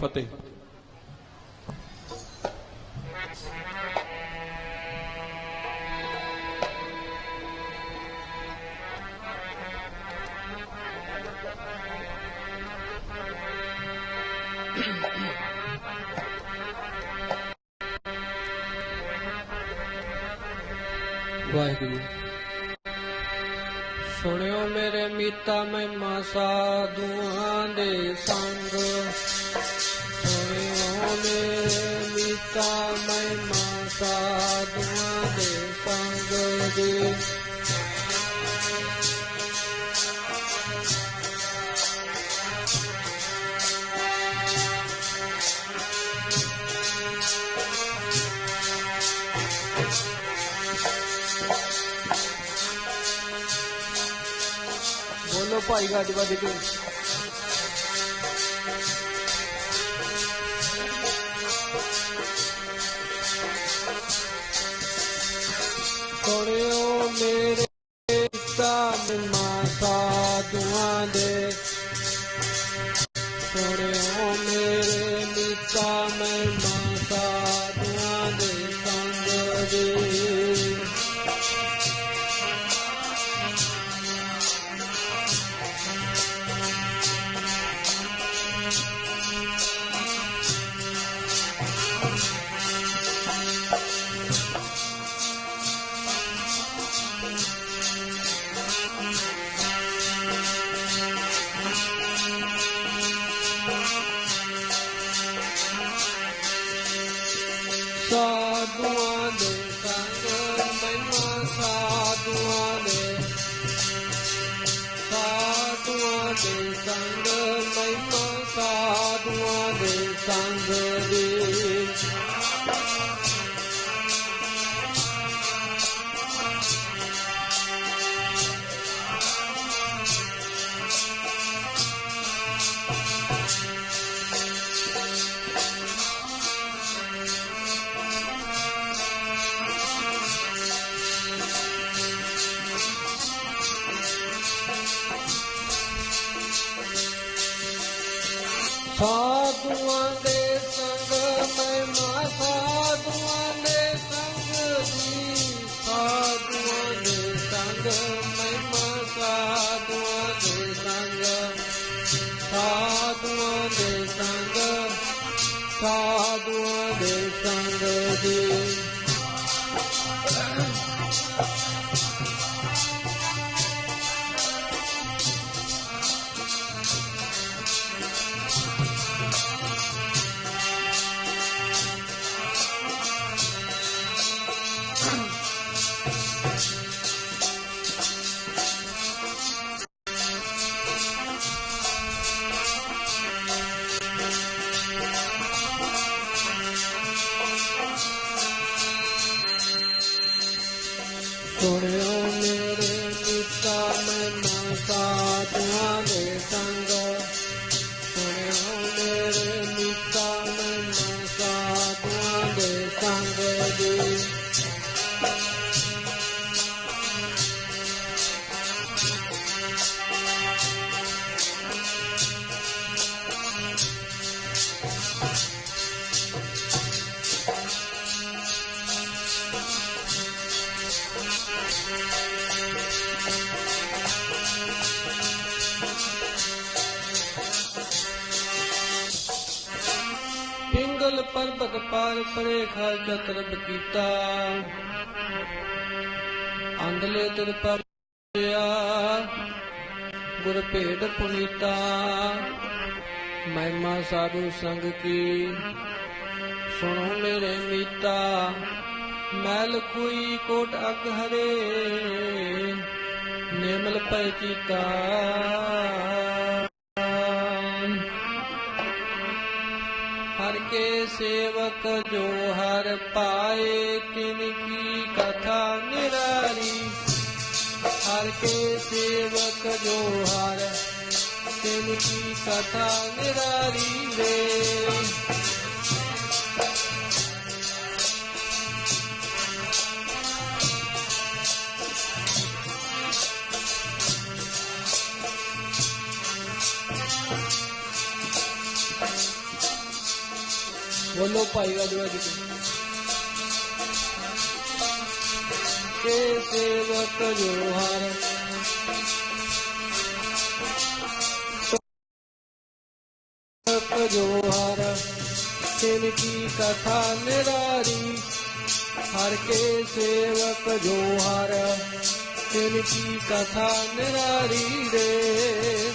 ਫਤਿਹ। ਵਾਹਿਗੁਰੂ। ਸੁਣਿਓ ਮੇਰੇ ਮੀਤਾ ਮਹਿਮਾ ਸਾਧੂਆਂ ਦੇ ਸੰਗ। ਸੁਣਿਓ ਮਹਿਮਾ ਸਾਧੂਆਂ ਦੇ ਸੰਗ ਦੀ। ਬੋਲੋ ਭਾਈ ਗੱਜ ਵੱਜ ਕੇ। सावाल महित्माद साद संग महिमा साध मां ਸਾਧੂਆਂ ਦੇ ਸੰਗ ਮਹਿਮਾ ਸਾਧੂਆਂ ਦੇ ਸੰਗ ਦੀ ਸਾਧੂਆਂ ਦੇ ਸੰਗ ਮਹਿਮਾ ਸਾਧੂਆਂ ਦੇ ਸੰਗ। ਸਾਧੂਆਂ ਦੇ ਸੰਗ, ਸਾਧੂਆਂ ਦੇ ਸੰਗ ਦੀ ਪਾਰ ਪਰੇ ਖਾਲ ਚਤਰਬ ਕੀਤਾ। ਅੰਦਲੇ ਤਿਰ ਪਰਿਆ ਗੁਰ ਭੇਡ ਪੁਨੀਤਾ। ਮਹਿਮਾ ਸਾਧੂ ਸੰਗ ਕੀ, ਸੁਣੋ ਮੇਰੇ ਮੀਤਾ। ਮੈਲ ਕੋਈ ਕੋਟ ਅਗ ਹਰੇ, ਨਿਮਲ ਪੈ ਚੀਤਾ। ਸੇਵਕ ਜੋ ਹਰ ਪਾਏ, ਤਿਨ ਕੀ ਕਥਾ ਨਿਰਾਰੀ ਹਰ ਕੇ ਸੇਵਕ ਜੋ ਹਰ, ਤਿਨ ਕੀ ਕਥਾ ਨਿਰਾਰੀ ਰੇ ਬੋਲੋ ਭਾਈ ਗੱਜ ਵੱਜ ਕੇ ਸੇਵਕ ਜੋ ਸੇਵਕ ਜੋ ਤਿਨ ਕੀ ਕਥਾ ਨਿਰਾਰੀ। ਹਰ ਕੇ ਸੇਵਕ ਜੋ ਹਰ ਤਿਨ ਕੀ ਕਥਾ ਨਿਰਾਰੀ ਰੇ।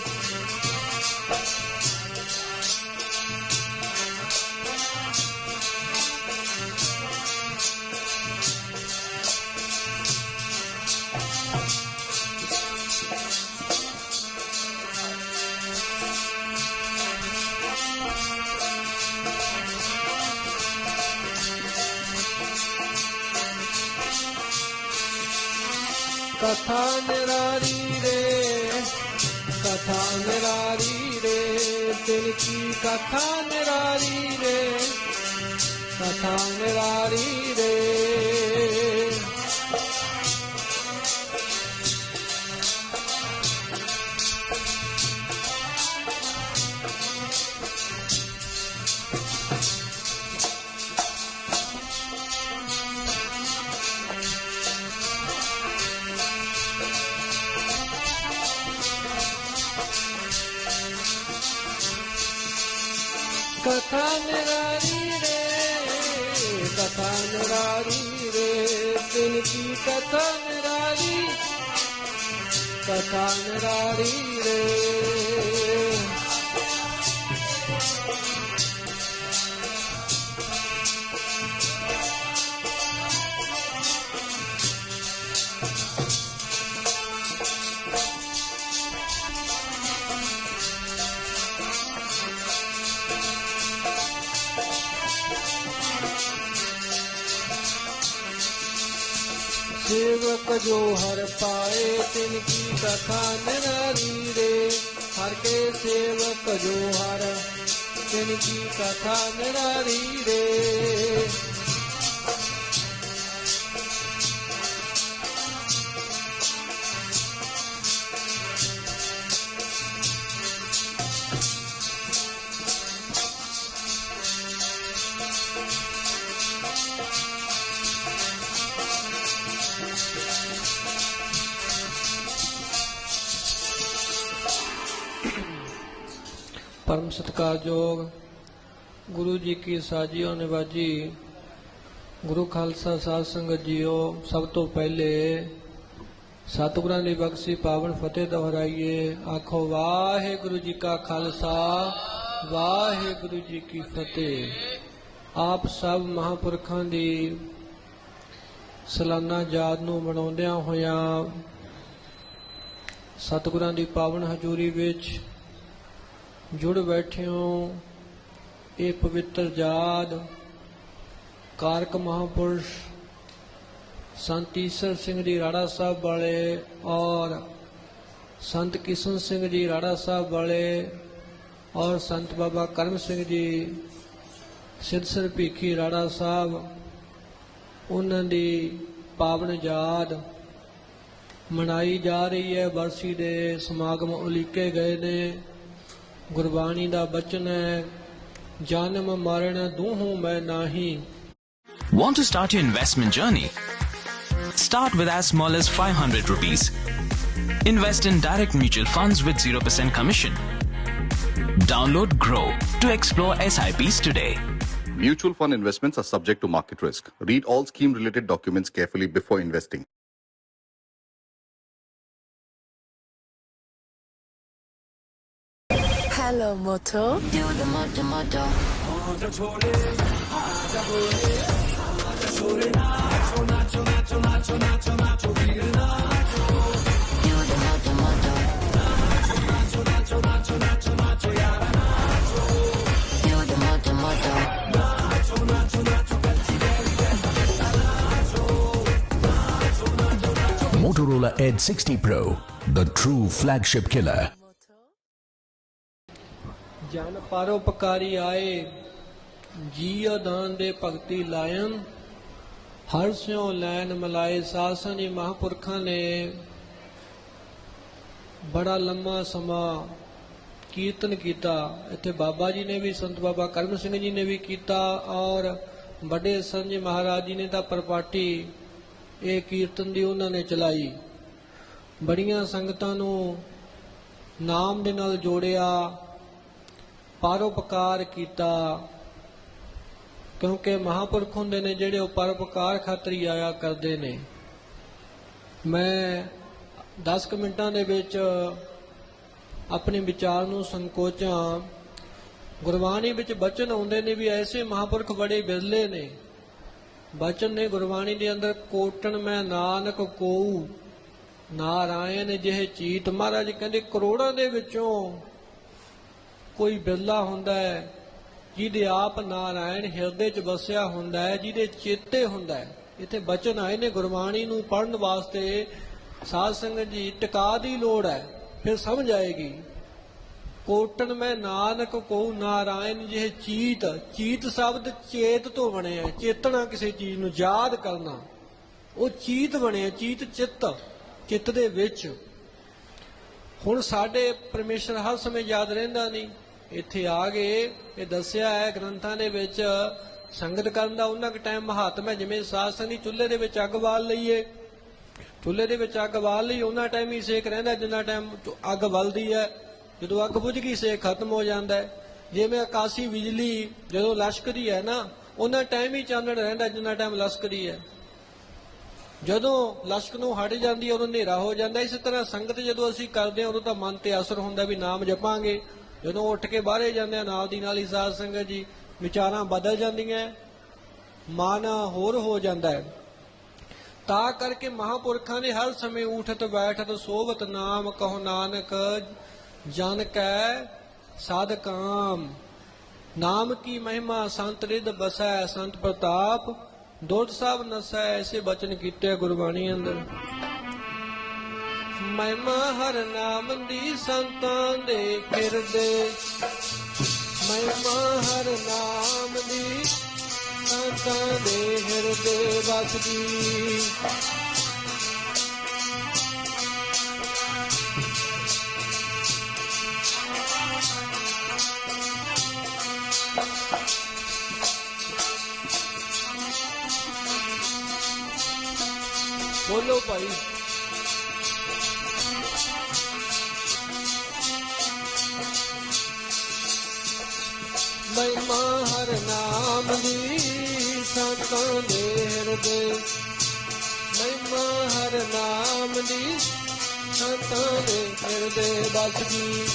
ਕਥਾ ਨਿਰਾਰੀ ਰੇ ਕਥਾ ਨਿਰਾਰੀ ਰੇ ਤਿਨ ਕੀ ਕਥਾ ਨਿਰਾਰੀ ਰੇ ਕਥਾ ਨਿਰਾਰੀ ਕਥਾ ਨਿਰਾਰੀ ਰੇ ਤਿਨ ਕੀ ਕਥਾ ਨਿਰਾਰੀ ਕਥਾ ਸੇਵਕ ਹਰ ਪਾਏ, ਤਿਨ ਕੀ ਕਥਾ ਨਿਰਾਰੀ ਰੇ। ਹਰ ਕੇ ਸੇਵਕ ਜੋ ਹਰ, ਤਿਨ ਕੀ ਕਥਾ ਨਿਰਾਰੀ ਰੇ। ਸਤਿਕਾਰਯੋਗ ਗੁਰੂ ਜੀ ਕੀ ਸਾਜੀਓ ਨਿਵਾਜੀ, ਗੁਰੂ ਖਾਲਸਾ ਸਾਧ ਸੰਗਤ ਜੀਓ, ਸਭ ਤੋਂ ਪਹਿਲੇ ਸਤਿਗੁਰਾਂ ਦੀ ਬਖਸ਼ੀ ਪਾਵਨ ਫਤਿਹ ਦੁਹਰਾਈਏ। ਆਖੋ, ਵਾਹਿਗੁਰੂ ਜੀ ਕਾ ਖਾਲਸਾ, ਵਾਹਿਗੁਰੂ ਜੀ ਕੀ ਫਤਿਹ। ਆਪ ਸਭ ਮਹਾਪੁਰਖਾਂ ਦੀ ਸਲਾਨਾ ਯਾਦ ਨੂੰ ਮਨਾਉਂਦਿਆਂ ਹੋਇਆਂ ਸਤਿਗੁਰਾਂ ਦੀ ਪਾਵਨ ਹਜ਼ੂਰੀ ਵਿੱਚ ਜੁੜ ਬੈਠਿਓ, ਇਹ ਪਵਿੱਤਰ ਜਾਦ ਕਾਰਕ ਮਹਾਪੁਰਸ਼, ਸੰਤ ਈਸਰ ਸਿੰਘ ਜੀ ਰਾੜਾ ਸਾਹਿਬ ਵਾਲੇ ਔਰ ਸੰਤ ਕਿਸ਼ਨ ਸਿੰਘ ਜੀ ਰਾੜਾ ਸਾਹਿਬ ਵਾਲੇ ਔਰ ਸੰਤ ਬਾਬਾ ਕਰਮ ਸਿੰਘ ਜੀ ਸਿੱਧਸਰ ਭੀਖੀ ਰਾੜਾ ਸਾਹਿਬ, ਉਹਨਾਂ ਦੀ ਪਾਵਨ ਯਾਦ ਮਨਾਈ ਜਾ ਰਹੀ ਹੈ। ਬਰਸੀ ਦੇ ਸਮਾਗਮ ਉਲੀਕੇ ਗਏ ਨੇ। ਗੁਰਬਾਣੀ ਦਾ ਬਚਨ ਹੈ ਜਨਮ ਮਰਨ ਦੂਹੋਂ ਮੈਂ ਨਾਹੀ Want to start your investment journey? Start with as small as 500 rupees. Invest in direct mutual funds with 0% commission. Download Grow to explore SIPs today. Mutual fund investments are subject to market risk. Read all scheme related documents carefully before investing. Moto moto. Motorola Edge 60 Pro, the true flagship killer. ਜਨ ਪਰਉਪਕਾਰੀ ਆਏ ਜੀ ਅਦਾਨ ਦੇ ਭਗਤੀ line. ਹਰ ਸਿਉ ਲੈਨ ਮਲਾਏ ਸਾਸਨ ਜੀ ਮਹਾਂਪੁਰਖਾਂ ਨੇ। ਬੜਾ ਲੰਮਾ ਸਮਾਂ ਕੀਰਤਨ ਕੀਤਾ। ਇੱਥੇ ਬਾਬਾ ਜੀ ਨੇ ਵੀ, ਸੰਤ ਬਾਬਾ ਕਰਮ ਸਿੰਘ ਜੀ ਨੇ ਵੀ ਕੀਤਾ ਔਰ ਵੱਡੇ ਸੰਜੇ ਮਹਾਰਾਜ ਜੀ ਨੇ ਤਾਂ ਪਰਪਾਟੀ ਇਹ ਕੀਰਤਨ ਦੀ ਉਹਨਾਂ ਨੇ ਚਲਾਈ। ਬੜੀਆਂ ਸੰਗਤਾਂ ਨੂੰ ਨਾਮ ਦੇ ਨਾਲ ਜੋੜਿਆ। ਪਰਉਪਕਾਰ ਕੀਤਾ। ਕਿਉਂਕਿ ਮਹਾਪੁਰਖ ਹੁੰਦੇ ਨੇ ਜਿਹੜੇ ਉਹ ਪਰਉਪਕਾਰ ਖਾਤਰੀ ਆਇਆ ਕਰਦੇ ਨੇ। ਮੈਂ 10 ਕੁ ਮਿੰਟਾਂ ਦੇ ਵਿੱਚ ਆਪਣੇ ਵਿਚਾਰ ਨੂੰ ਸੰਕੋਚਾਂ। ਗੁਰਬਾਣੀ ਵਿੱਚ ਬਚਨ ਆਉਂਦੇ ਨੇ ਵੀ ਐਸੇ ਮਹਾਪੁਰਖ ਬੜੇ ਬਿਰਲੇ ਨੇ। ਬਚਨ ਨੇ ਗੁਰਬਾਣੀ ਦੇ ਅੰਦਰ ਕੋਟਣ ਮੈਂ ਨਾਨਕ ਕੋਉ ਨਾਰਾਇਣ ਜਿਹੇ ਚੀਤ। ਮਹਾਰਾਜ ਕਹਿੰਦੇ ਕਰੋੜਾਂ ਦੇ ਵਿੱਚੋਂ ਕੋਈ ਬਿਰਲਾ ਹੁੰਦਾ ਹੈ, ਜਿਹਦੇ ਆਪ ਨਾਰਾਇਣ ਹਿਰਦੇ 'ਚ ਵਸਿਆ ਹੁੰਦਾ ਹੈ, ਜਿਹਦੇ ਚੇਤੇ ਹੁੰਦਾ ਹੈ। ਇੱਥੇ ਬਚਨ ਆਏ ਨੇ, ਗੁਰਬਾਣੀ ਨੂੰ ਪੜਨ ਵਾਸਤੇ ਸਾਧ ਸੰਗਤ ਜੀ, ਟਿਕਾ ਦੀ ਲੋੜ ਹੈ, ਫਿਰ ਸਮਝ ਆਏਗੀ। ਕੋਟਨ ਮੈਂ ਨਾਨਕ ਕੋ ਨਾਰਾਇਣ ਜਿਹੇ ਚੀਤ ਚੀਤ ਸ਼ਬਦ ਚੇਤ ਤੋਂ ਬਣਿਆ ਚੇਤਨਾ ਕਿਸੇ ਚੀਜ਼ ਨੂੰ ਯਾਦ ਕਰਨਾ। ਉਹ ਚੀਤ ਬਣਿਆ, ਚੀਤ ਚਿੱਤ ਚਿੱਤ ਦੇ ਵਿੱਚ। ਹੁਣ ਸਾਡੇ ਪਰਮੇਸ਼ਰ ਹਰ ਸਮੇਂ ਯਾਦ ਰਹਿੰਦਾ ਨਹੀਂ। ਇੱਥੇ ਆ ਗਏ, ਇਹ ਦੱਸਿਆ ਹੈ ਗ੍ਰੰਥਾਂ ਦੇ ਵਿੱਚ ਸੰਗਤ ਕਰਨ ਦਾ ਉਹਨਾਂ ਕੁ ਟਾਈਮ ਮਹਾਤਮ ਹੈ, ਜਿਵੇਂ ਸਾਧ ਦੀ ਚੁੱਲ੍ਹੇ ਦੇ ਵਿੱਚ ਅੱਗ ਬਾਲ ਲਈਏ। ਚੁੱਲ੍ਹੇ ਦੇ ਵਿੱਚ ਅੱਗ ਬਾਲ ਲਈ ਉਹਨਾਂ ਟਾਈਮ ਹੀ ਸੇਕ ਰਹਿੰਦਾ ਜਿੰਨਾ ਟਾਈਮ ਅੱਗ ਬਲਦੀ ਹੈ। ਜਦੋਂ ਅੱਗ ਬੁਝ ਗਈ, ਸੇਕ ਖਤਮ ਹੋ ਜਾਂਦਾ ਹੈ। ਜਿਵੇਂ ਆਕਾਸ਼ੀ ਬਿਜਲੀ ਜਦੋਂ ਲਸ਼ਕਦੀ ਹੈ ਨਾ, ਉਹਨਾਂ ਟਾਈਮ ਹੀ ਚਾਨਣ ਰਹਿੰਦਾ ਜਿੰਨਾ ਟਾਈਮ ਲਸ਼ਕਦੀ ਹੈ। ਜਦੋਂ ਲਸ਼ਕ ਨੂੰ ਹਟ ਜਾਂਦੀ ਹੈ, ਉਦੋਂ ਹਨੇਰਾ ਹੋ ਜਾਂਦਾ ਇਸੇ ਤਰ੍ਹਾਂ ਸੰਗਤ ਜਦੋਂ ਅਸੀਂ ਕਰਦੇ ਹਾਂ, ਉਦੋਂ ਤਾਂ ਮਨ ਤੇ ਅਸਰ ਹੁੰਦਾ ਵੀ ਨਾਮ ਜਪਾਂਗੇ। ਜਦੋਂ ਉੱਠ ਕੇ ਬਾਹਰੇ ਜਾਂਦੇ ਆ, ਨਾਲ ਦੀ ਨਾਲ ਹੀ ਸਾਧ ਸੰਗਤ ਜੀ, ਵਿਚਾਰਾਂ ਬਦਲ ਜਾਂਦੀਆਂ ਮਨ ਹੋਰ ਹੋ ਜਾਂਦਾ ਹੈ। ਤਾਂ ਕਰਕੇ ਮਹਾਪੁਰਖਾਂ ਨੇ ਹਰ ਸਮੇਂ ਉਠਤ, ਬੈਠਤ ਸੋਵਤ ਨਾਮ ਕਹੋ ਨਾਨਕ, ਜਨ ਕੈ ਸਾਧਕਾਮ ਨਾਮ ਕੀ ਮਹਿਮਾ, ਸੰਤ ਰਿਦ ਬਸੈ, ਸੰਤ ਪ੍ਰਤਾਪ ਦੁੱਧ ਸਾਹਿਬ ਨਸੈ, ਐਸੇ ਬਚਨ ਕੀਤੇ ਗੁਰਬਾਣੀ ਅੰਦਰ। ਮਹਿਮਾ ਹਰ ਨਾਮ ਦੀ ਸੰਤਾਂ ਦੇ ਫਿਰਦੇ। ਮਹਿਮਾ ਹਰ ਨਾਮ ਦੀ ਸੰਤਾਂ ਦੇ ਹਿਰਦੇ ਵਸਦੀ। ਬੋਲੋ ਭਾਈ। ਮਹਿਮਾ ਹਰ ਨਾਮ ਦੀ ਸੰਤਾਂ ਦੇ ਹਿਰਦੇ। ਮਹਿਮਾ ਹਰ ਨਾਮ ਦੀ ਸੰਤਾਂ ਦੇ ਹਿਰਦੇ ਬਸਦੀ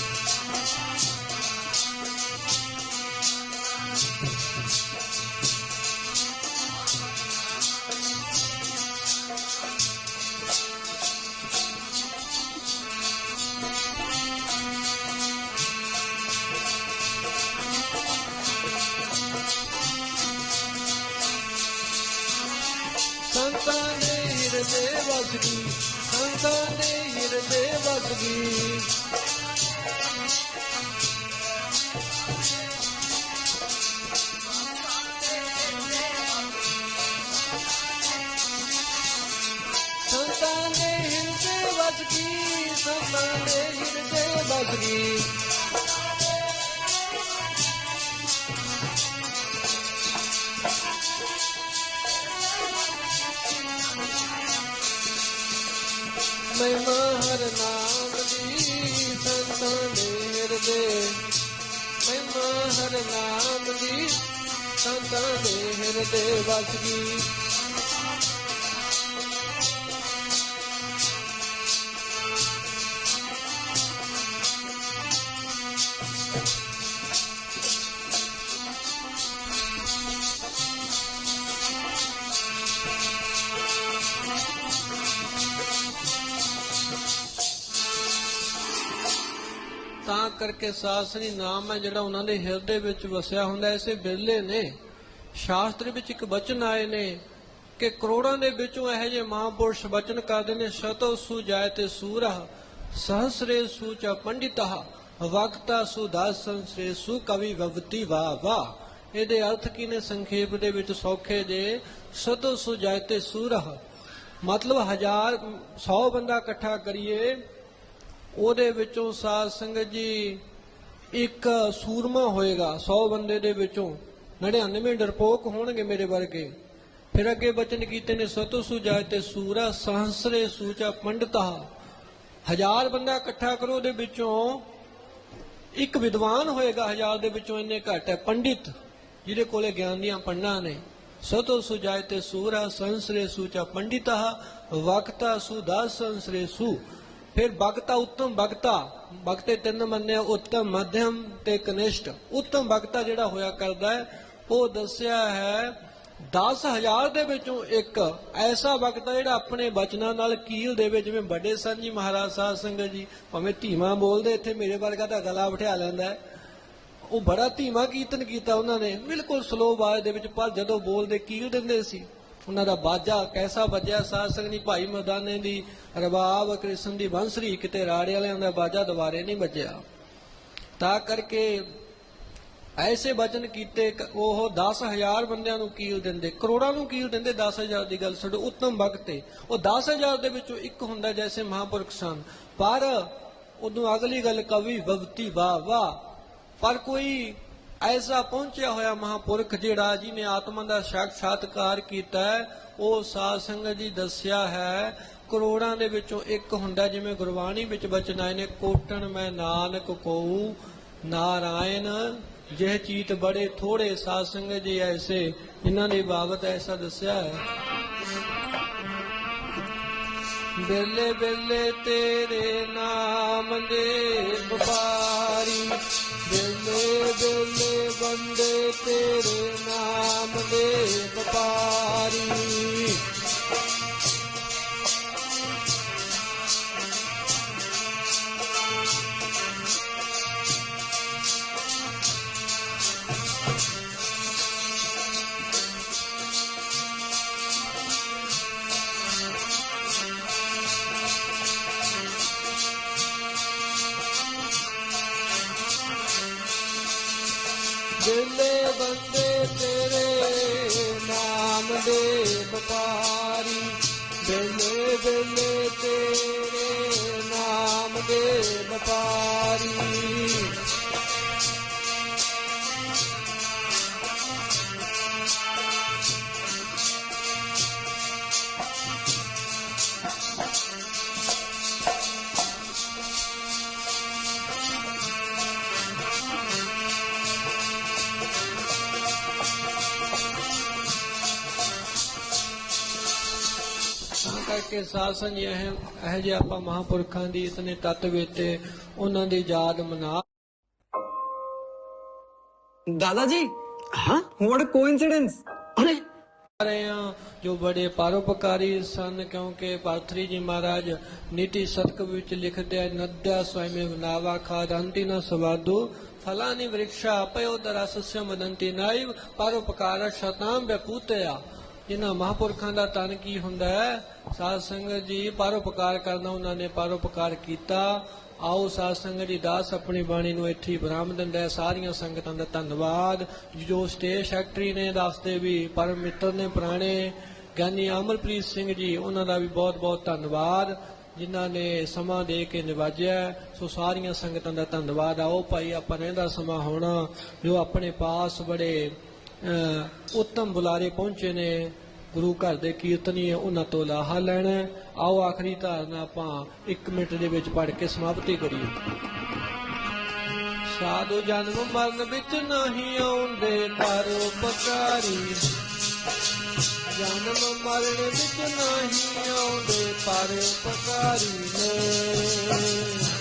ਵਸਦੀ ਸੰਤਾਂ ਦੇ ਹਿਰਦੇ ਵਸਦੀ ਸੰਤਾਂ ਦੇ ਹਿਰਦੇ ਵਸਦੀ ਸੰਤਾਂ ਦੇ ਹਿਰਦੇ ਵਸਦੀ ਮਹਿਮਾ ਹਰ ਨਾਮ ਦੀ ਸੰਤਾਂ ਦੇ। ਹਿਰਦੇ ਮਹਿਮਾ ਹਰ ਨਾਮ ਦੀ ਸੰਤਾਂ ਦੇ। ਹਿਰਦੇ ਵਸਦੀ ਤਾਂ ਕਰਕੇ ਸਾਸਰੀ ਨਾਮ ਹੈ ਜਿਹੜਾ ਉਹਨਾਂ ਦੇ ਹਿਰਦੇ ਵਿੱਚ ਵਸਿਆ ਹੁੰਦਾ ਹੈ, ਐਸੇ ਬਿਰਲੇ ਨੇ। ਸ਼ਾਸਤਰ ਵਿੱਚ ਇੱਕ ਬਚਨ ਆਏ ਨੇ ਕਿ ਕਰੋੜਾਂ ਦੇ ਵਿੱਚੋਂ ਇਹੋ ਜਿਹੇ ਮਹਾਂਪੁਰਸ਼ ਬਚਨ ਕਰਦੇ ਨੇ ਸ਼ਤੋ ਸੁ ਜਾਇ ਤੇ ਸੂਰਹ ਸਹਸਰੇ ਸੂਚ ਪੰਡਿਤਹ ਵਕਤਾ ਸੁਦਾਸਨ ਸ੍ਰੇ ਸੁ ਕਵੀ ਵਵਤੀ ਵਾ ਵਾ। ਇਹਦੇ ਅਰਥ ਕੀ ਨੇ? ਸੰਖੇਪ ਦੇ ਵਿੱਚ ਸੌਖੇ ਜੇ ਸਤੋ ਸੁ ਜਾਇ ਤੇ ਸੂਰਹ। ਮਤਲਬ ਹਜ਼ਾਰ 100 ਬੰਦਾ ਇਕੱਠਾ ਕਰੀਏ ਉਹਦੇ ਵਿੱਚੋਂ ਸਾਧ ਸੰਗਤ ਜੀ, ਇੱਕ ਸੂਰਮਾ ਹੋਏਗਾ 100 ਬੰਦੇ ਦੇ ਵਿੱਚੋਂ। 99 ਡਰਪੋਕ ਹੋਣਗੇ ਮੇਰੇ ਵਰਗੇ। ਫਿਰ ਅੱਗੇ ਬਚਨ ਕੀਤੇ ਨੇ, ਸਤੋ ਸੁਜਾਇ ਤੇ ਸੂਰਾ ਸਹਸਰੇ ਸੂਚਾ ਪੰਡਤਾ। ਹਜ਼ਾਰ ਬੰਦਾ ਇਕੱਠਾ ਕਰੋ ਉਹਦੇ ਵਿੱਚੋਂ। ਇੱਕ ਵਿਦਵਾਨ ਹੋਏਗਾ ਹਜ਼ਾਰ ਦੇ ਵਿੱਚੋਂ, ਇੰਨੇ ਘੱਟ ਹੈ। ਪੰਡਿਤ, ਜਿਹਦੇ ਕੋਲੇ ਗਿਆਨ ਦੀਆਂ ਪੰਡਾਂ ਨੇ। ਸਤੋ ਸੁਜਾਇ ਤੇ ਸੂਰਾ ਸੰਸਰੇ ਸੂਚਾ ਪੰਡਿਤਾ। ਵਕਤਾ ਸੁਦਾਸ ਸੰਸਰੇ ਸੂ। ਫਿਰ ਭਗਤਾ ਉੱਤਮ ਭਗਤਾ ਭਗਤੇ ਤਿੰਨ ਮੰਨੇ ਉੱਤਮ ਮਧਿਅਮ ਤੇ ਕਨਿਸ਼ਟ। ਉੱਤਮ ਭਗਤਾ ਜਿਹੜਾ ਹੋਇਆ ਕਰਦਾ ਹੈ, ਉਹ ਦੱਸਿਆ ਹੈ 10000 ਦੇ ਵਿੱਚੋਂ ਇੱਕ ਐਸਾ ਭਗਤਾ ਜਿਹੜਾ ਆਪਣੇ ਬਚਨਾਂ ਨਾਲ ਕੀਲ ਦੇਵੇ ਜਿਵੇਂ ਵੱਡੇ ਸਨ ਜੀ ਮਹਾਰਾਜ ਸਾਹਿਬ ਸੰਗਤ ਜੀ, ਭਾਵੇਂ ਧੀਮਾ ਬੋਲਦੇ ਇੱਥੇ ਮੇਰੇ ਵਰਗਾ ਤਾਂ ਗਲਾ ਬਿਠਾ ਲੈਂਦਾ ਉਹ ਬੜਾ ਧੀਮਾ ਕੀਰਤਨ ਕੀਤਾ ਉਹਨਾਂ ਨੇ, ਬਿਲਕੁਲ ਸਲੋ ਆਵਾਜ਼ ਦੇ ਵਿੱਚ, ਪਰ ਜਦੋਂ ਬੋਲਦੇ ਕੀਲ ਦਿੰਦੇ ਸੀ ਉਹਨਾਂ ਦਾ ਬਾਜਾ ਕੈਸਾ ਵੱਜਿਆ ਸਾਧ ਸੰਗਤ ਜੀ ਭਾਈ ਮਰਦਾਨੇ ਦੀ ਰਬਾਬ ਕ੍ਰਿਸ਼ਨ ਦੀ ਬੰਸਰੀ ਕਿਤੇ ਰਾੜੇ ਵਾਲਿਆਂ ਦਾ ਬਾਜਾ ਦੁਬਾਰੇ ਨਹੀਂ ਵੱਜਿਆ। ਤਾਂ ਕਰਕੇ ਐਸੇ ਵਚਨ ਕੀਤੇ ਕ- ਉਹ 10000 ਬੰਦਿਆਂ ਨੂੰ ਕੀਲ ਦਿੰਦੇ, ਕਰੋੜਾਂ ਨੂੰ ਕੀਲ ਦਿੰਦੇ 10000 ਦੀ ਗੱਲ ਛੱਡੋ ਉੱਤਮ ਤੇ। ਉਹ 10000 ਦੇ ਵਿੱਚੋਂ ਇੱਕ ਹੁੰਦਾ ਜੈਸੇ ਮਹਾਂਪੁਰਖ ਸਨ। ਪਰ ਉਦੋਂ ਅਗਲੀ ਗੱਲ ਕਵੀ ਵਵਤੀ ਵਾ ਵਾ ਪਰ ਕੋਈ ਐਸਾ ਪਹੁੰਚਿਆ ਹੋਇਆ ਮਹਾਂਪੁਰਖ ਜਿਹੜਾ ਨੇ ਆਤਮਾ ਦਾ ਸਾਖਾਤਕਾਰ ਕੀਤਾ ਉਹ ਸਾਧ ਸੰਗਤ ਜੀ ਦੱਸਿਆ ਹੈ, ਕਰੋੜਾਂ ਦੇ ਵਿੱਚੋਂ ਇੱਕ ਹੁੰਦਾ ਜਿਵੇਂ ਗੁਰਬਾਣੀ ਵਿੱਚ ਬਚਨ ਆਏ ਨੇ ਕੋਟਣ ਮੈਂ ਨਾਨਕ ਕੋਉ ਨਾਰਾਇਣ, ਜਿਹ ਚੀਤ ਬੜੇ ਥੋੜੇ, ਸਾਧ ਸੰਗਤ ਜੀ ਐਸੇ, ਜਿਨ੍ਹਾਂ ਨੇ ਬਾਬਤ ਐਸਾ ਦੱਸਿਆ ਹੈ। ਬੇਲੇ ਬੇਲੇ ਤੇਰੇ ਨਾਮ ਦੇ ਵਪਾਰੀ ਬੇਲੇ ਬੰਦੇ ਤੇਰੇ ਨਾਮ ਦੇ ਵਪਾਰੀ। ਦੇ ਕਿ ਸਾਧ ਸੰਗਤ ਇਹ ਇਹ ਜੇ ਆਪਾਂ ਮਹਾਪੁਰਖਾਂ ਦੀ ਇਤਨੇ ਤਤ ਵੇਤੇ ਉਹਨਾਂ ਦੀ ਯਾਦ ਮਨਾ दादाजी हाँ व्हाट कोइंसिडेंस अरे ਰਹੇ ਆ ਜੋ ਬੜੇ ਪਰਉਪਕਾਰੀ ਸਨ ਕਿਉਂਕਿ ਪਾਤਰੀ ਜੀ ਮਹਾਰਾਜ ਨੀਤੀ ਸਤਕ ਵਿੱਚ ਲਿਖਦੇ ਆ ਨਦਿਆ ਸਵੈਮੇ ਬਨਾਵਾ ਖਾਦੰਤੀ ਨ ਸਵਾਦੋ ਫਲਾਨੀ ਵਿਰਖਸ਼ਾ ਪਯੋ ਦਰਸਸਯ ਮਦੰਤੀ ਨਾਇਵ ਪਰਉਪਕਾਰ ਸ਼ਤਾਮ ਬਪੂਤਿਆ ਇਹਨਾਂ ਮਹਾਪੁਰਖਾਂ ਦਾ ਤਨ ਕੀ ਹੁੰਦਾ ਹੈ? ਸਾਧ ਸੰਗਤ ਜੀ ਪਰਉਪਕਾਰ ਕਰਨਾ ਉਹਨਾਂ ਨੇ ਪਰਉਪਕਾਰ ਕੀਤਾ। ਆਓ ਸਾਧ ਸੰਗਤ ਜੀ, ਦਾਸ ਆਪਣੀ ਬਾਣੀ ਨੂੰ ਇੱਥੇ ਹੀ ਵਿਰਾਮ ਦਿੰਦਾ ਹੈ। ਸਾਰੀਆਂ ਸੰਗਤਾਂ ਦਾ ਧੰਨਵਾਦ। ਜੋ ਸਟੇਜ ਸੈਕਟਰੀ ਨੇ ਦੱਸਦੇ ਵੀ, ਪਰਮ ਮਿੱਤਰ ਨੇ, ਪੁਰਾਣੇ ਗਿਆਨੀ ਅਮਰਪ੍ਰੀਤ ਸਿੰਘ ਜੀ, ਉਹਨਾਂ ਦਾ ਵੀ ਬਹੁਤ ਬਹੁਤ ਧੰਨਵਾਦ, ਜਿਨ੍ਹਾਂ ਨੇ ਸਮਾਂ ਦੇ ਕੇ ਨਿਵਾਜਿਆ ਸੋ ਸਾਰੀਆਂ ਸੰਗਤਾਂ ਦਾ ਧੰਨਵਾਦ। ਆਓ ਭਾਈ, ਆਪਾਂ ਰਹਿੰਦਾ ਸਮਾਂ ਹੋਣਾ, ਜੋ ਆਪਣੇ ਪਾਸ ਬੜੇ ਉੱਤਮ ਬੁਲਾਰੇ ਪਹੁੰਚੇ ਨੇ। ਗੁਰੂ ਘਰ ਦੇ ਕੀਰਤਨੀ ਉਹਨਾਂ ਤੋਂ ਲਾਹਾ ਲੈਣਾ ਆਓ ਆਖਰੀ ਧਾਰਨਾ ਆਪਾਂ 1 ਮਿੰਟ ਦੇ ਵਿੱਚ ਪੜ੍ਹ ਕੇ ਸਮਾਪਤੀ ਕਰੀਏ। ਸਾਧੂ ਜਨਮ ਮਰਨ ਵਿੱਚ ਨਹੀਂ ਆਉਂਦੇ ਪਰਉਪਕਾਰੀ ਜਨਮ ਮਰਨ ਵਿੱਚ ਨਹੀਂ ਆਉਂਦੇ ਪਰਉਪਕਾਰੀ ਨੇ।